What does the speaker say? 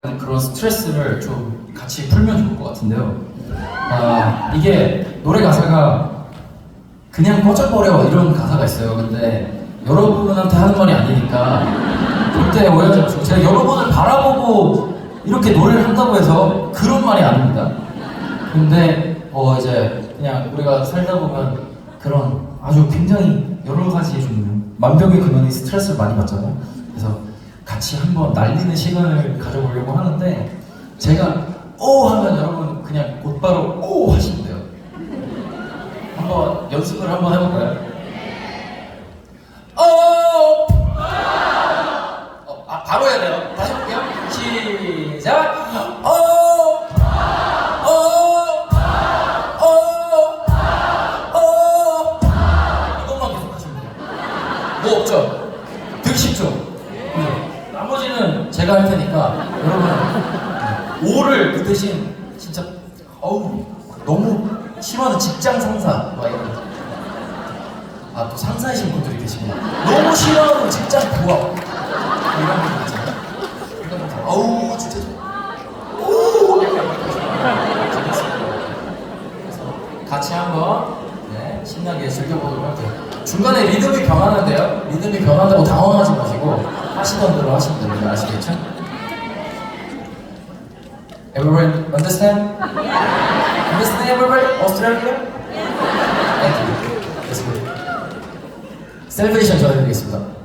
그런 스트레스를 좀 같이 풀면 좋을 것 같은데요. 아, 이게 노래 가사가 그냥 꺼져버려 이런 가사가 있어요. 근데 여러분한테 하는 말이 아니니까 절대 오해하지 마시고 제가 여러분을 바라보고 이렇게 노래를 한다고 해서 그런 말이 아닙니다. 근데 어 이제 그냥 우리가 살다 보면 그런 아주 굉장히 여러 가지 좀 만병의 근원이 스트레스를 많이 받잖아요. 그래서 같이 한번 날리는 시간을 가져보려고 하는데 제가 오 하면 여러분 그냥 곧바로 오 하시면 돼요. 한번 연습을 한번 해볼까요? 제가 할 테니까 여러분 오를 그 대신 진짜 어우 너무 싫어하는 직장 상사 막 이런 아또 상사이신 분들이 계시구나. 너무 싫어하는 직장 부하. 이런 분들 있잖아요. 분들 어우 진짜 좀- 오! 약간 이렇게 재밌어요. 그래서 같이 한번 네, 신나게 즐겨보도록 할게요. 중간에 리듬이 변하는데요. 리듬이 변한다고 당황하지 마시고 하시던 대로 하시면 됩니다 아시겠죠? Everyone understand? Understand everybody? Australia? Thank you. Let's go. 셀레브레이션 전해드리겠습니다.